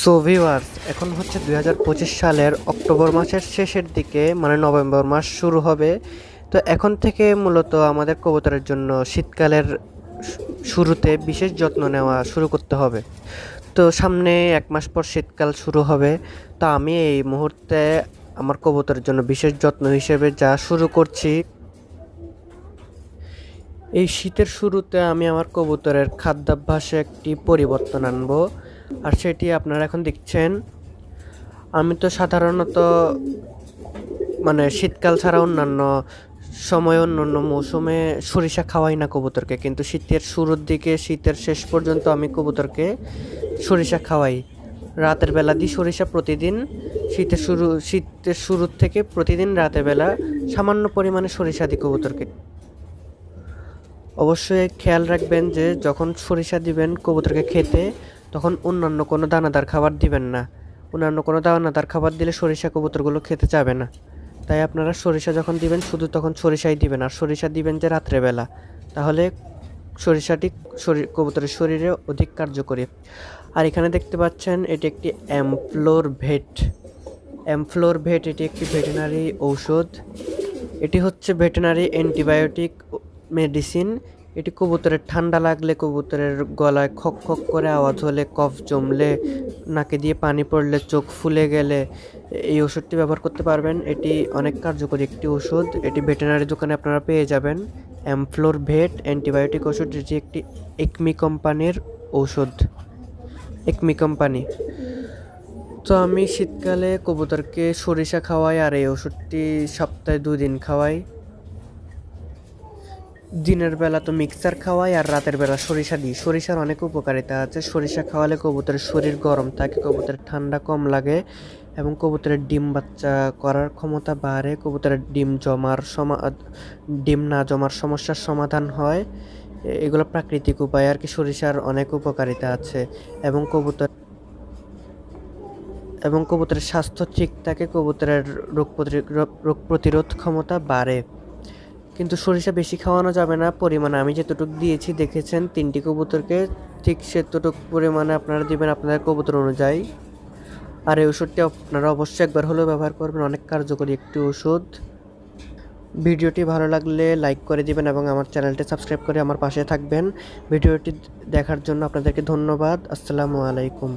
So viewers এখন হচ্ছে দু হাজার পঁচিশ সালের অক্টোবর মাসের শেষের দিকে মানে নভেম্বর মাস শুরু হবে। তো এখন থেকে মূলত আমাদের কবুতরের জন্য শীতকালের শুরুতে বিশেষ যত্ন নেওয়া শুরু করতে হবে। তো সামনে এক মাস পর শীতকাল শুরু হবে। তো আমি এই মুহূর্তে আমার কবুতরের জন্য বিশেষ যত্ন হিসেবে যা শুরু করছি। এই শীতের শুরুতে আমি আমার কবুতরের খাদ্যাভ্যাসে একটি পরিবর্তন আনব। আর সেটি আপনারা এখন দেখছেন। আমি তো সাধারণত মানে শীতকাল ছাড়া অন্যান্য সময়, অন্যান্য মৌসুমে সরিষা খাওয়াই না কবুতরকে, কিন্তু শীতের শুরুর দিকে, শীতের শেষ পর্যন্ত আমি কবুতরকে সরিষা খাওয়াই। রাতের বেলা দিই সরিষা প্রতিদিন, শীতের শুরু, শীতের শুরুর থেকে প্রতিদিন রাতের বেলা সামান্য পরিমাণে সরিষা দিই কবুতরকে। অবশ্যই খেয়াল রাখবেন যে যখন সরিষা দিবেন কবুতরকে খেতে তখন অন্যান্য কোনো দানাদার খাবার দিবেন না। অন্যান্য কোনো দানাদার খাবার দিলে সরিষা কবুতরগুলো খেতে চাবে না। তাই আপনারা সরিষা যখন দিবেন, শুধু তখন সরিষাই দিবেন। আর সরিষা দিবেন যে রাত্রেবেলা। তাহলে সরিষাটি শরীর, কবুতরের শরীরে অধিক কার্যকরী। আর এখানে দেখতে পাচ্ছেন, এটি একটি অ্যামফ্লোর ভেট। অ্যামফ্লোর ভেট, এটি একটি ভেটেনারি ঔষধ। এটি হচ্ছে ভেটেনারি অ্যান্টিবায়োটিক মেডিসিন। এটি কবুতরের ঠান্ডা লাগলে কবুতরের গলায় খক খক করে আওয়াজ হলে, কফ জমলে, নাকে দিয়ে পানি পড়লে চোখ ফুলে গেলে। এই ওষুধটি ব্যবহার করতে পারবেন। এটি অনেক কার্যকরী একটি ওষুধ। এটি ভেটেনারি দোকানে আপনারা পেয়ে যাবেন। অ্যামফ্লোর ভেট অ্যান্টিবায়োটিক ওষুধ এটি একটি একমি কোম্পানির ঔষধ একমি কোম্পানি। তো আমি শীতকালে কবুতরকে সরিষা খাওয়াই আর এই ওষুধটি সপ্তাহে দুই দিন খাওয়াই। দিনের বেলা তো মিক্সার খাওয়াই আর রাতের বেলা সরিষা দিই। সরিষার অনেক উপকারিতা আছে। সরিষা খাওয়ালে কবুতরের শরীর গরম থাকে, কবুতরের ঠান্ডা কম লাগে এবং কবুতরের ডিম বাচ্চা করার ক্ষমতা বাড়ে। কবুতরের ডিম জমার সমা, ডিম না জমার সমস্যার সমাধান হয়। এগুলো প্রাকৃতিক উপায় আর কি। সরিষার অনেক উপকারিতা আছে এবং কবুতর এবং কবুতরের স্বাস্থ্য ঠিক থাকে, কবুতরের রোগ প্রতিরোধ রোগ প্রতিরোধ ক্ষমতা বাড়ে। কিন্তু সরিষা বেশি খাওয়ানো যাবে না, পরিমাণে। আমি যেতটুকু দিয়েছি, দেখেছেন, তিনটি কবুতরকে ঠিক সেতটুকু পরিমাণে আপনারা দিবেন আপনাদের কবুতর অনুযায়ী। আর এই ওষুধটি আপনারা অবশ্যই একবার হলেও ব্যবহার করবেন, অনেক কার্যকরী একটি ওষুধ। ভিডিওটি ভালো লাগলে লাইক করে দিবেন এবং আমার চ্যানেলটি সাবস্ক্রাইব করে আমার পাশে থাকবেন। ভিডিওটি দেখার জন্য আপনাদেরকে ধন্যবাদ। আসসালামু আলাইকুম।